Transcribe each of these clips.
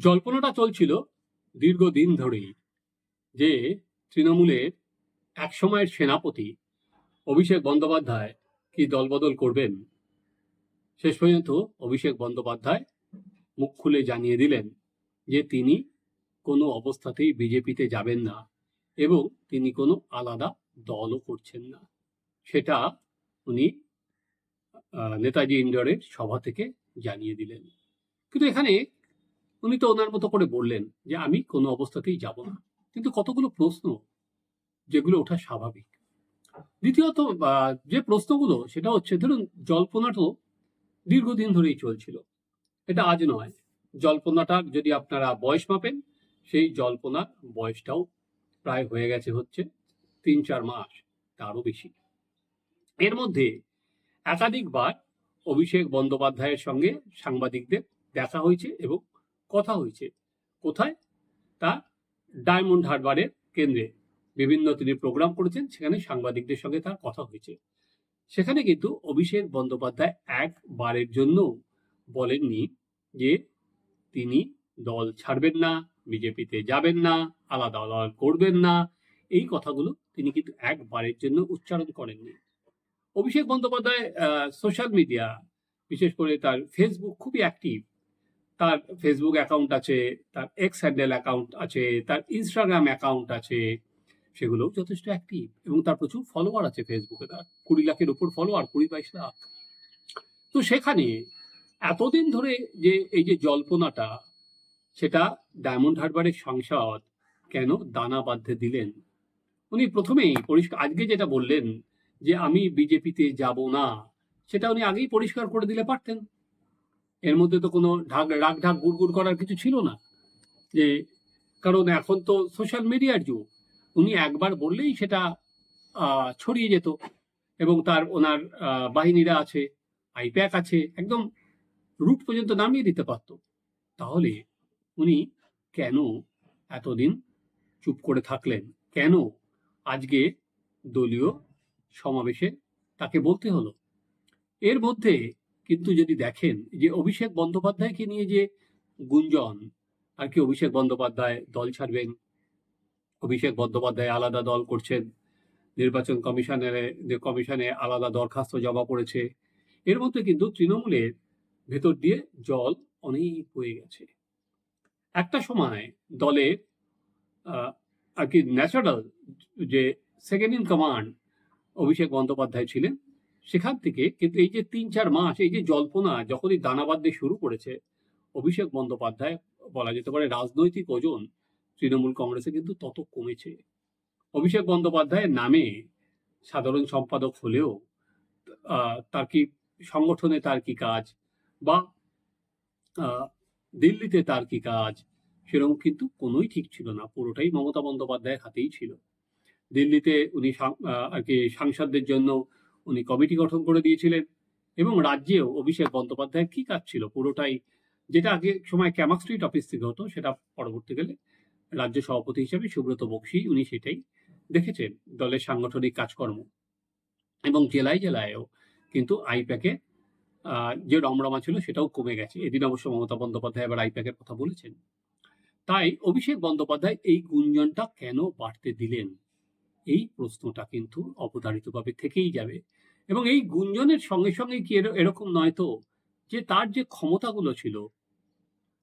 জল্পনাটা চলছিল দীর্ঘদিন ধরেই যে তৃণমূলের একসময়ের সেনাপতি অভিষেক বন্দ্যোপাধ্যায় কি দলবদল করবেন? শেষ পর্যন্ত অভিষেক বন্দ্যোপাধ্যায় মুখ খুলে জানিয়ে দিলেন যে তিনি কোনো অবস্থাতেই বিজেপিতে যাবেন না এবং তিনি কোনো আলাদা দলও করছেন না। সেটা উনি নেতাজি ইন্ডোরের সভা থেকে জানিয়ে দিলেন। কিন্তু এখানে উনি তো ওনার মতো করে বললেন যে আমি কোনো অবস্থাতেই যাব না। কিন্তু কতগুলো প্রশ্ন যেগুলো ওঠা স্বাভাবিক। দ্বিতীয়ত যে প্রশ্নগুলো, সেটা হচ্ছে, ধরুন জল্পনা তো দীর্ঘদিন ধরেই চলছিল। এটা আজ নয়। জল্পনাটার যদি আপনারা বয়স মাপেন, সেই জল্পনার বয়সটাও প্রায় হয়ে গেছে হচ্ছে তিন চার মাস, তারও বেশি। এর মধ্যে একাধিকবার অভিষেক বন্দ্যোপাধ্যায়ের সঙ্গে সাংবাদিকদের দেখা হয়েছে এবং কথা হয়েছে। কোথায়? তা ডায়মন্ড হারবারের কেন্দ্রে। বিভিন্ন তিনি প্রোগ্রাম করেছেন, সেখানে সাংবাদিকদের সঙ্গে তার কথা হয়েছে। সেখানে কিন্তু অভিষেক বন্দ্যোপাধ্যায় একবারের জন্য বলেননি যে তিনি দল ছাড়বেন না, বিজেপিতে যাবেন না, আলাদা আলাদা করবেন না। এই কথাগুলো তিনি কিন্তু একবারের জন্য উচ্চারণ করেননি। অভিষেক বন্দ্যোপাধ্যায় সোশ্যাল মিডিয়া বিশেষ করে তার ফেসবুক খুবই অ্যাক্টিভ তার ফেসবুক অ্যাকাউন্ট আছে, তার এক্স হ্যান্ডেল অ্যাকাউন্ট আছে, তার ইনস্টাগ্রাম অ্যাকাউন্ট আছে সেগুলো যথেষ্ট অ্যাক্টিভ এবং তার প্রচুর ফলোয়ার আছে ফেসবুকে তার কুড়ি লাখের উপর ফলোয়ার কুড়ি বাইশ লাখ। তো সেখানে এতদিন ধরে যে এই যে জল্পনাটা, সেটা ডায়মন্ড হারবারের সংসদ কেন দানা বাঁধতে দিলেন? উনি প্রথমেই পরিষ্কার, আজকে যেটা বললেন যে আমি বিজেপিতে যাব না, সেটা উনি আগেই পরিষ্কার করে দিলে পারতেন। এর মধ্যে তো কোনো ঢাক, রাগ ঢাক গুড়গুড় করার কিছু ছিল না। যে, কারণ এখন তো সোশ্যাল মিডিয়ার যুগ। উনি একবার বললেই সেটা ছড়িয়ে যেত। এবং তার ওনার বাহিনীরা আছে, আইপ্যাক আছে, একদম রুট পর্যন্ত নামিয়ে দিতে পারতো। তাহলে উনি কেন এতদিন চুপ করে থাকলেন? কেন আজকে দলীয় সমাবেশে তাকে বলতে হলো? এর মধ্যে কিন্তু যদি দেখেন যে অভিষেক বন্দ্যোপাধ্যায়কে নিয়ে যে গুঞ্জন, আর কি অভিষেক বন্দ্যোপাধ্যায় দল ছাড়বেন, অভিষেক বন্দ্যোপাধ্যায় আলাদা দল করছেন, নির্বাচন কমিশনের কমিশনে আলাদা দরখাস্ত জমা পড়েছে, এর মধ্যে কিন্তু তৃণমূলের ভেতর দিয়ে জল অনেক বয়ে গেছে। একটা সময় দলের আর কি ন্যাচারাল যে second in command Abhishek Bandyopadhyay ছিলেন সেখান থেকে কিন্তু এই যে তিন চার মাস, এই যে জল্পনা যখনই দানা বাঁধতে শুরু করেছে, অভিষেক বন্দ্যোপাধ্যায় বলা যেতে পারে রাজনৈতিক ওজন তৃণমূল কংগ্রেসে কিন্তু তত কমেছে। অভিষেক বন্দ্যোপাধ্যায়ের নামে সাধারণ সম্পাদক হলেও তার কি সংগঠনে তার কি কাজ বা দিল্লিতে তার কি কাজ, সেরকম কিন্তু কোনোই ঠিক ছিল না। পুরোটাই মমতা বন্দ্যোপাধ্যায়ের হাতেই ছিল। দিল্লিতে উনি আর কি সাংসদদের জন্য উনি কমিটি গঠন করে দিয়েছিলেন এবং রাজ্যেও অভিষেক বন্দ্যোপাধ্যায়ের কি কাজ ছিল পুরোটাই, যেটা আগে সময় ক্যামাক স্ট্রিট অফিস থেকে হতো, সেটা পরবর্তীকালে রাজ্য সভাপতি হিসেবে সুব্রত বক্সি উনি সেটাই দেখেছেন দলের সাংগঠনিক কাজকর্ম। এবং জেলায় জেলায়ও কিন্তু আইপ্যাকে যে রমরমা ছিল সেটাও কমে গেছে। এদিন অবশ্য মমতা বন্দ্যোপাধ্যায় এবার আইপ্যাকের কথা বলেছেন। তাই অভিষেক বন্দ্যোপাধ্যায় এই গুঞ্জনটা কেন বাড়তে দিলেন? এই প্রশ্নটা কিন্তু অবধারিতভাবে থেকেই যাবে। এবং এই গুঞ্জনের সঙ্গে সঙ্গে কি এর- এরকম নয় তো যে তার যে ক্ষমতাগুলো ছিল,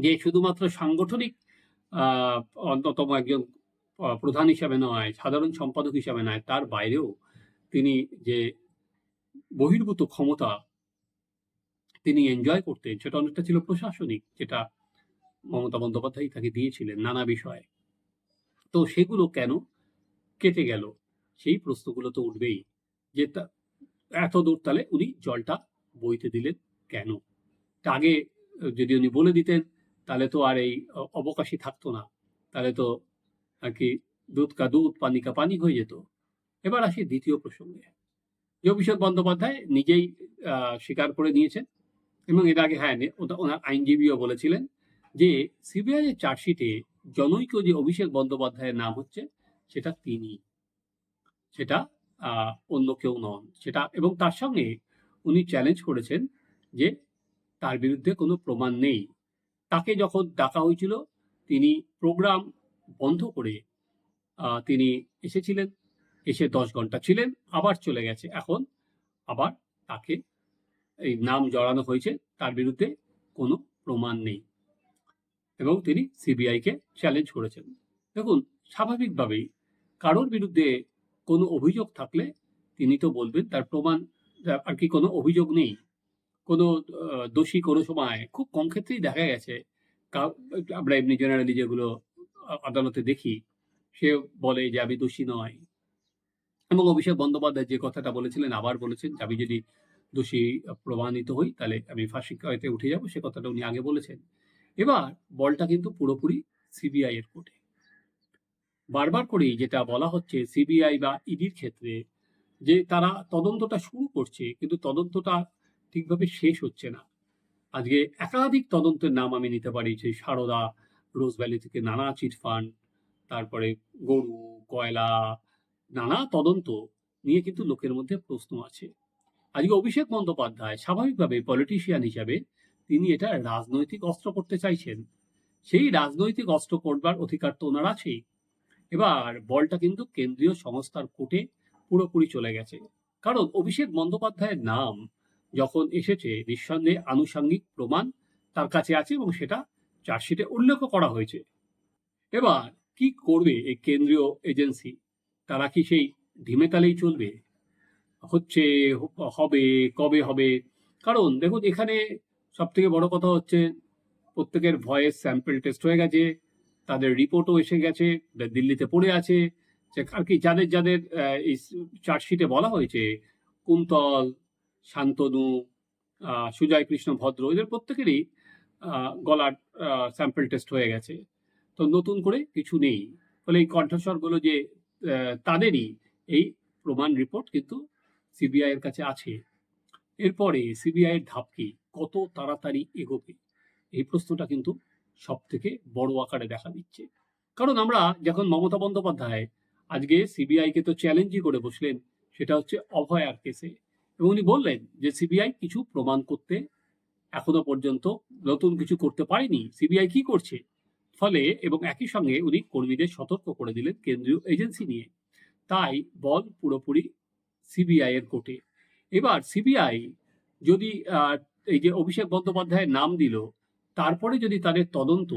যে শুধুমাত্র সাংগঠনিক অন্যতম একজন প্রধান হিসাবে নয়, সাধারণ সম্পাদক হিসাবে নয়, তার বাইরেও তিনি যে বহির্ভূত ক্ষমতা তিনি এনজয় করতেন, সেটা অনেকটা ছিল প্রশাসনিক, যেটা মমতা বন্দ্যোপাধ্যায় তাকে দিয়েছিলেন নানা বিষয়ে। তো সেগুলো কেন কেটে গেল। সেই প্রশ্নগুলো তো উঠবেই যে এত দূর তাহলে উনি জলটা বইতে দিলেন কেন? আগে যদি উনি বলে দিতেন, তাহলে তো আর এই অবকাশই থাকতো না। তাহলে তো আর কি দুধ কা দুধ, পানি কা পানি হয়ে যেত। এবার আসি দ্বিতীয় প্রসঙ্গে। যে অভিষেক বন্দ্যোপাধ্যায় নিজেই স্বীকার করে নিয়েছেন এবং এর আগে হ্যাঁ ওনার আইনজীবীও বলেছিলেন যে সিবিআই এর চার্জশিটে জনৈক যে অভিষেক বন্দ্যোপাধ্যায়ের নাম হচ্ছে সেটা তিনি, সেটা অন্য কেউ নন। সেটা, এবং তার সঙ্গে উনি চ্যালেঞ্জ করেছেন যে তার বিরুদ্ধে কোনো প্রমাণ নেই। তাকে যখন ডাকা হয়েছিল, তিনি প্রোগ্রাম বন্ধ করে তিনি এসেছিলেন, এসে দশ ঘণ্টা ছিলেন, আবার চলে গেছে। এখন আবার তাকে এই নাম জড়ানো হয়েছে, তার বিরুদ্ধে কোনো প্রমাণ নেই। এবং তিনি সিবিআইকে চ্যালেঞ্জ করেছেন। দেখুন, স্বাভাবিকভাবেই কারোর বিরুদ্ধে কোনো অভিযোগ থাকলে তিনি তো বলবেন, তার প্রমাণ, আর কি কোনো অভিযোগ নেই। কোনো দোষী কোনো সময় খুব কম ক্ষেত্রেই দেখা গেছে। আমরা এমনি জেনারেলি যেগুলো আদালতে দেখি, সে বলে যে আমি দোষী নয়। এবং অভিষেক বন্দ্যোপাধ্যায় যে কথাটা বলেছিলেন, আবার বলেছেন আমি যদি দোষী প্রমাণিত হই, তাহলে আমি ফাঁসি উঠে যাব, সে কথাটা উনি আগে বলেছেন। এবার বলটা কিন্তু পুরোপুরি সিবিআই এর কোর্টে। বারবার করেই যেটা বলা হচ্ছে সিবিআই বা ইডির ক্ষেত্রে যে তারা তদন্তটা শুরু করছে, কিন্তু তদন্তটা ঠিকভাবে শেষ হচ্ছে না। আজকে একাধিক তদন্তের নাম আমি নিতে পারি, সেই সারদা, রোজ ভ্যালি থেকে নানা চিটফান্ড তারপরে গরু, কয়লা, নানা তদন্ত নিয়ে কিন্তু লোকের মধ্যে প্রশ্ন আছে। আজকে অভিষেক বন্দ্যোপাধ্যায় স্বাভাবিকভাবে পলিটিশিয়ান হিসাবে তিনি এটা রাজনৈতিক অস্ত্র করতে চাইছেন। সেই রাজনৈতিক অস্ত্র করবার অধিকার তো ওনার আছেই। এবার বলটা কিন্তু কেন্দ্রীয় সংস্থার কোর্টে পুরোপুরি চলে গেছে। কারণ অভিষেক বন্দ্যোপাধ্যায়ের নাম যখন এসেছে, নিঃসন্দেহে আনুষঙ্গিক প্রমাণ তার কাছে আছে এবং সেটা চার্জশিটে উল্লেখ করা হয়েছে। এবার কি করবে এই কেন্দ্রীয় এজেন্সি? তারা কি সেই ঢিমে তালেই চলবে? হচ্ছে, হবে, কবে হবে? কারণ দেখুন, এখানে সব থেকে বড় কথা হচ্ছে, প্রত্যেকের ভয়েস স্যাম্পল টেস্ট হয়ে গেছে। তাদের রিপোর্টও এসে গেছে দিল্লিতে পড়ে আছে আর কি যাদের যাদের এই চার্জশিটে বলা হয়েছে, কুন্তল, শান্তনু সুজয় কৃষ্ণ ভদ্র, এদের প্রত্যেকেরই গলার স্যাম্পল টেস্ট হয়ে গেছে। তো নতুন করে কিছু নেই। ফলে এই কণ্ঠস্বরগুলো যে তাদেরই, এই প্রমাণ রিপোর্ট কিন্তু সিবিআই এর কাছে আছে। এরপরে সিবিআই এর ধাপ কি? কত তাড়াতাড়ি এগোবে? এই প্রশ্নটা কিন্তু সব থেকে বড় আকারে দেখা দিচ্ছে। কারণ আমরা যখন মমতা বন্দ্যোপাধ্যায় আজকে সিবিআই কে তো চ্যালেঞ্জই করে বসলেন, সেটা হচ্ছে অভয়ার কেসে এবং উনি বললেন যে সিবিআই কিছু প্রমাণ করতে এখনও পর্যন্ত নতুন কিছু করতে পারেনি। সিবিআই কি করছে? ফলে এবং একই সঙ্গে উনি কর্মীদের সতর্ক করে দিলেন কেন্দ্রীয় এজেন্সি নিয়ে। তাই বল পুরোপুরি সিবিআই এর কোর্টে এবার সিবিআই যদি এই যে অভিষেক বন্দ্যোপাধ্যায়ের নাম দিল তারপরে যদি তাদের তদন্ত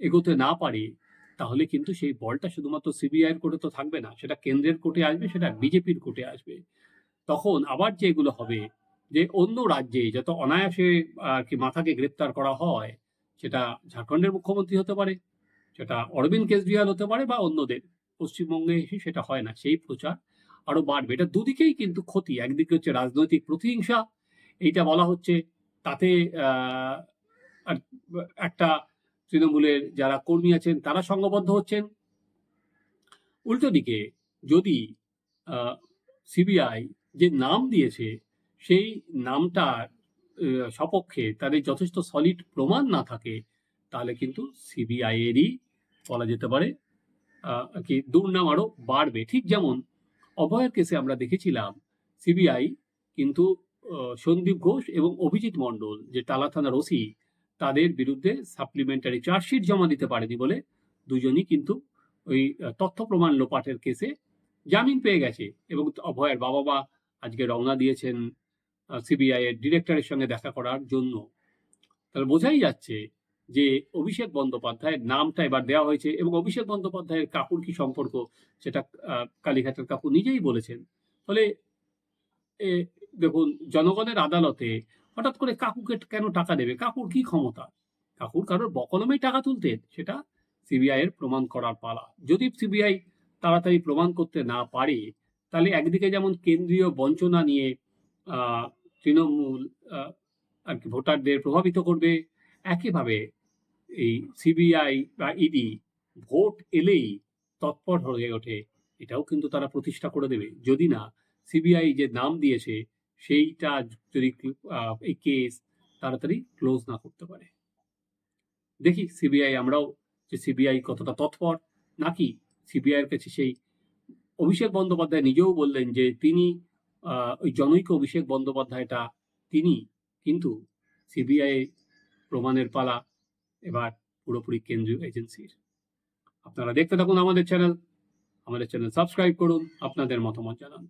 এগোতে না পারে, তাহলে কিন্তু সেই বলটা শুধুমাত্র সিবিআইয়ের কোর্টে তো থাকবে না, সেটা কেন্দ্রের কোর্টে আসবে, সেটা বিজেপির কোর্টে আসবে। তখন আবার যে এগুলো হবে, যে অন্য রাজ্যে যত অনায়াসে আর কি মাথাকে গ্রেপ্তার করা হয়, সেটা ঝাড়খণ্ডের মুখ্যমন্ত্রী হতে পারে, সেটা অরবিন্দ কেজরিওয়াল হতে পারে বা অন্যদের, পশ্চিমবঙ্গে এসে সেটা হয় না, সেই প্রচার আরও বাড়বে। এটা দুদিকেই কিন্তু ক্ষতি, একদিকে হচ্ছে রাজনৈতিক প্রতিহিংসা, এইটা বলা হচ্ছে তাতে একটা তৃণমূলের যারা কর্মী আছেন, তারা সংঘবদ্ধ হচ্ছেন। উল্টো দিকে যদি সিবিআই যে নাম দিয়েছে, সেই নামটার সপক্ষে তাদের যথেষ্ট সলিড প্রমাণ না থাকে, তাহলে কিন্তু সিবিআই এরই বলা যেতে পারে কি দুর্নাম আরও বাড়বে। ঠিক যেমন অভয়ের কেসে আমরা দেখেছিলাম, সিবিআই কিন্তু সন্দীপ ঘোষ এবং অভিজিৎ মণ্ডল, যে টালা থানার ওসি তাদের বিরুদ্ধে সাপ্লিমেন্টারি চার্জশিট জমা দিতে পারেনি বলে দুজনই কিন্তু ওই তথ্য প্রমাণ লোপাটের কেসে জামিন পেয়ে গেছে এবং অভয়ের বাবা মা আজকে রওনা দিয়েছেন সিবিআই এর ডিরেক্টরের সঙ্গে দেখা করার জন্য। তাহলে বোঝাই যাচ্ছে যে অভিষেক বন্দ্যোপাধ্যায়ের নামটা এবার দেওয়া হয়েছে এবং অভিষেক বন্দ্যোপাধ্যায়ের কাকুর কি সম্পর্ক সেটা কালীঘাটের কাকু নিজেই বলেছেন। ফলে দেখুন, জনগণের আদালতে হঠাৎ করে কাকুকে কেন টাকা দেবে? কাকুর কি ক্ষমতা? কাকুর কারোর বকলমেই টাকা তুলতেন সেটা সিবিআই এর প্রমাণ করার পালা। যদি সিবিআই তাড়াতাড়ি প্রমাণ করতে না পারে, তাহলে একদিকে যেমন কেন্দ্রীয় বঞ্চনা নিয়ে তৃণমূল আর কি ভোটারদের প্রভাবিত করবে, একইভাবে এই সিবিআই বা ইডি ভোট এলেই তৎপর হয়ে ওঠে, এটাও কিন্তু তারা প্রতিষ্ঠা করে দেবে। যদি না সিবিআই যে নাম দিয়েছে সেইটা যদি এই কেস তাড়াতাড়ি ক্লোজ না করতে পারে। দেখি সিবিআই আমরাও যে সিবিআই কতটা তৎপর, নাকি সিবিআই এর কাছে সেই অভিষেক বন্দ্যোপাধ্যায় নিজেও বললেন যে তিনি ওই জনৈক অভিষেক বন্দ্যোপাধ্যায়টা তিনি কিন্তু সিবিআই প্রমাণের পালা এবার পুরোপুরি কেন্দ্রীয় এজেন্সির আপনারা দেখতে থাকুন আমাদের চ্যানেল আমাদের চ্যানেল সাবস্ক্রাইব করুন, আপনাদের মতামত জানান।